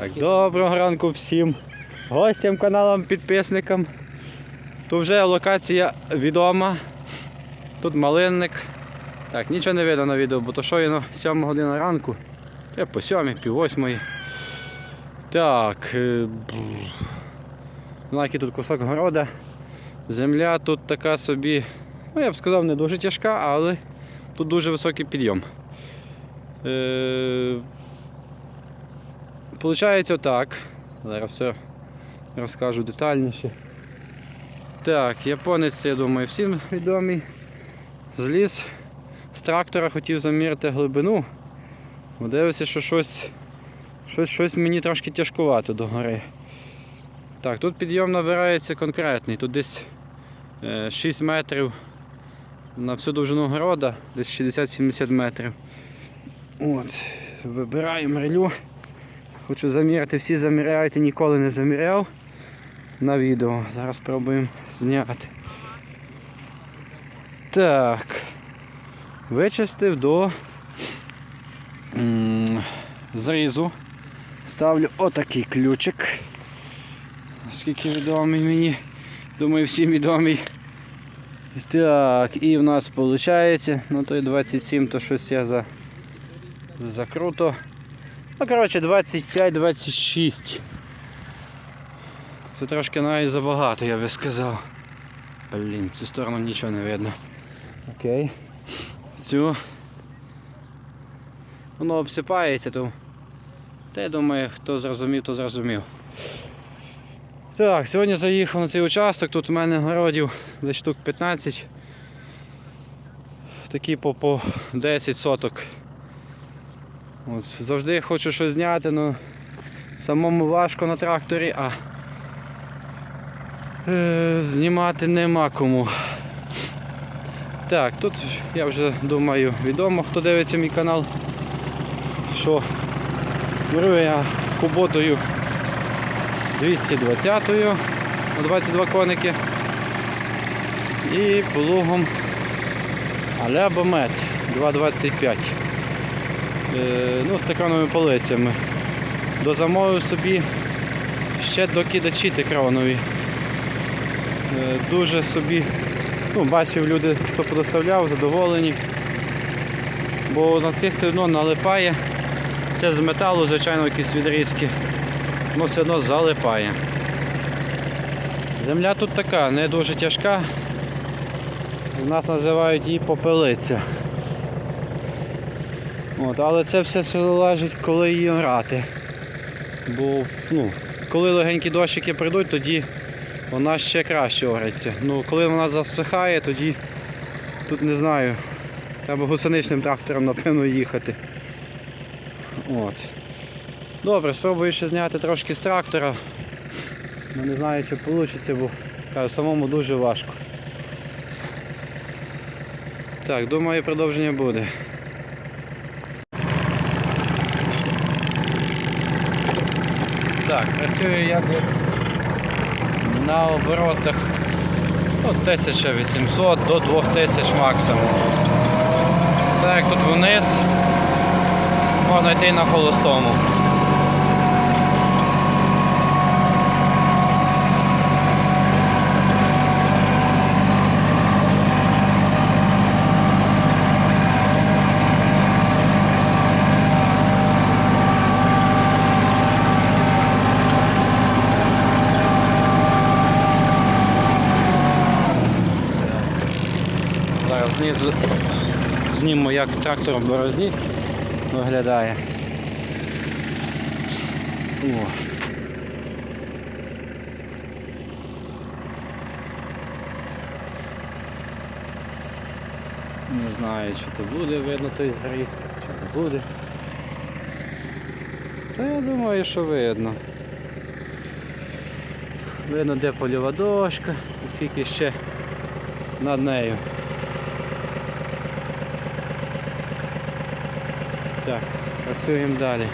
Так, доброго ранку всім гостям, каналам, підписникам. Тут вже локація відома. Тут малинник. Так, нічого не видно на відео, бо то що є 7 година ранку. Треба по 7, пів 8. Так. е, Ну, який тут кусок города. Земля тут така собі, ну я б сказав, не дуже тяжка, але тут дуже високий підйом. Е, Получається отак. Зараз все розкажу детальніше. Так, японець, я думаю, всім відомий. Зліз з трактора хотів заміряти глибину. Бо Дивиться, що щось, щось, щось мені трошки тяжкувато до гори. Так, тут підйом набирається конкретний. Тут десь е, 6 метрів на всю довжину города, десь 60-70 метрів. От, вибираємо релю. Хочу заміряти, всі заміряють і ніколи не заміряв на відео. Зараз спробуємо зняти. Так. Вичистив до зрізу. Ставлю отакий ключик. Скільки відомий мені. Думаю, всім відомий. Так, і в нас виходить, ну той 27, то щось я за закруто. Ну, коротше, 25-26. Це трошки навіть забагато, я би сказав. Блін, в цю сторону нічого не видно. Окей. Цю. Воно обсипається, то. Та я думаю, хто зрозумів, то зрозумів. Так, сьогодні заїхав на цей участок, тут у мене городів десь штук 15. Такі по, по 10 соток. От, завжди хочу щось зняти, але самому важко на тракторі, а е, знімати нема кому. Так, тут я вже думаю відомо, хто дивиться мій канал, що беру я куботою 220-ю на 22 коники і плугом аля Бомет 2,25. Е, ну, стакановими полицями. Дозамовив собі ще докидачі текронові. Е, Дуже собі, ну, бачив люди, хто подоставляв, задоволені. Бо на цих все одно налипає. Це з металу, звичайно, якісь відрізки. Воно все одно залипає. Земля тут така, не дуже тяжка. У нас називають її попелиця. От, але це все залежить, коли її орати. Бо ну, коли легенькі дощики прийдуть, тоді вона ще краще ориться. Ну, коли вона засихає, тоді тут не знаю. Треба гусеничним трактором, напевно, їхати. От. Добре, спробую ще зняти трошки з трактора. Ну, не знаю, чи вийде, бо кажу, самому дуже важко. Так, думаю, продовження буде. Так, працюю якось на оборотах ну, 1800 до 2000 максимум. Так, тут вниз можна йти на холостому. Знизу знімемо, як трактор в борозні виглядає. О. Не знаю, чи то буде видно той зріз, чи не буде. Та я думаю, що видно. Видно, де польова дошка, оскільки ще над нею. Так, працюємо далі.